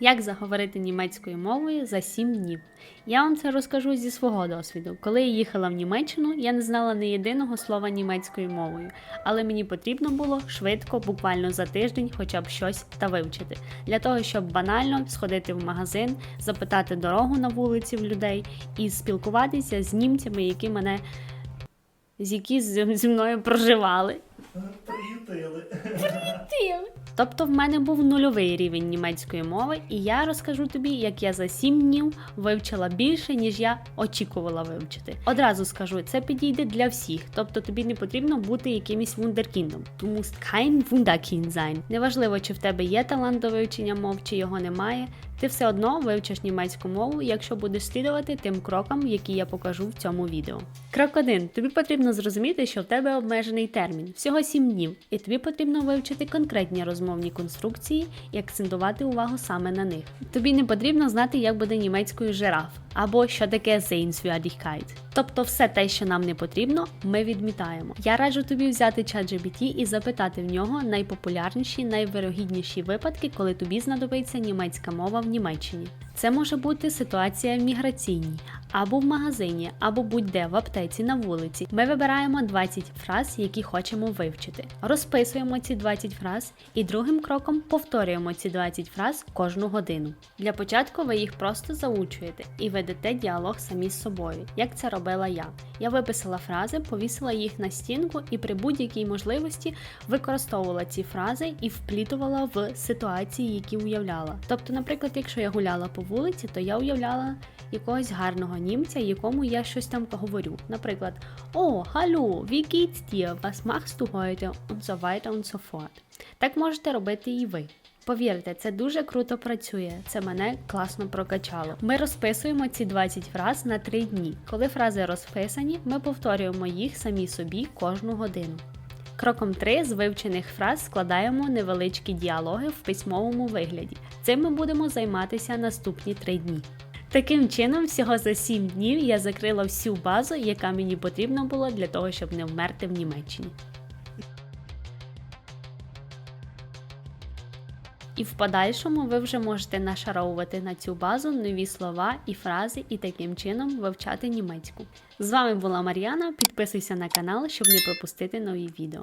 Як заговорити німецькою мовою за 7 днів? Я вам це розкажу зі свого досвіду. Коли я їхала в Німеччину, я не знала ні єдиного слова німецькою мовою, але мені потрібно було швидко, буквально за тиждень, хоча б щось та вивчити. Для того, щоб банально сходити в магазин, запитати дорогу на вулиці в людей і спілкуватися з німцями, які мене з які зі мною проживали. Тобто в мене був нульовий рівень німецької мови, і я розкажу тобі, як я за 7 днів вивчила більше, ніж я очікувала вивчити. Одразу скажу, це підійде для всіх, тобто тобі не потрібно бути якимось вундеркіндом. Musst kein Wunderkind sein. Неважливо, чи в тебе є талант до вивчення мов, чи його немає. Ти все одно вивчиш німецьку мову, якщо будеш слідувати тим крокам, які я покажу в цьому відео. Крок 1. Тобі потрібно зрозуміти, що в тебе обмежений термін всього 7 днів, і тобі потрібно вивчити конкретні розмовні конструкції і акцентувати увагу саме на них. Тобі не потрібно знати, як буде німецькою жираф або що таке Sehenswürdigkeit. Тобто все те, що нам не потрібно, ми відмітаємо. Я раджу тобі взяти ChatGPT і запитати в нього найпопулярніші, найвирогідніші випадки, коли тобі знадобиться німецька мова в Німеччині. Це може бути ситуація в міграційній, або в магазині, або будь-де в аптеці на вулиці. Ми вибираємо 20 фраз, які хочемо вивчити. Розписуємо ці 20 фраз і другим кроком повторюємо ці 20 фраз кожну годину. Для початку ви їх просто заучуєте і ведете діалог самі з собою, як це робила я. Я виписала фрази, повісила їх на стінку і при будь-якій можливості використовувала ці фрази і вплітувала в ситуації, які уявляла. Тобто, наприклад, якщо я гуляла по вулиці, то я уявляла якогось гарного німця, якому я щось там говорю. Наприклад, О, hallo, wie geht's dir? Was machst du. Так можете робити і ви. Повірте, це дуже круто працює. Це мене класно прокачало. Ми розписуємо ці 20 фраз на 3 дні. Коли фрази розписані, ми повторюємо їх самі собі кожну годину. Кроком 3 з вивчених фраз складаємо невеличкі діалоги в письмовому вигляді. Цим ми будемо займатися наступні 3 дні. Таким чином, всього за 7 днів я закрила всю базу, яка мені потрібна була для того, щоб не вмерти в Німеччині. І в подальшому ви вже можете нашаровувати на цю базу нові слова і фрази, і таким чином вивчати німецьку. З вами була Мар'яна. Підписуйся на канал, щоб не пропустити нові відео.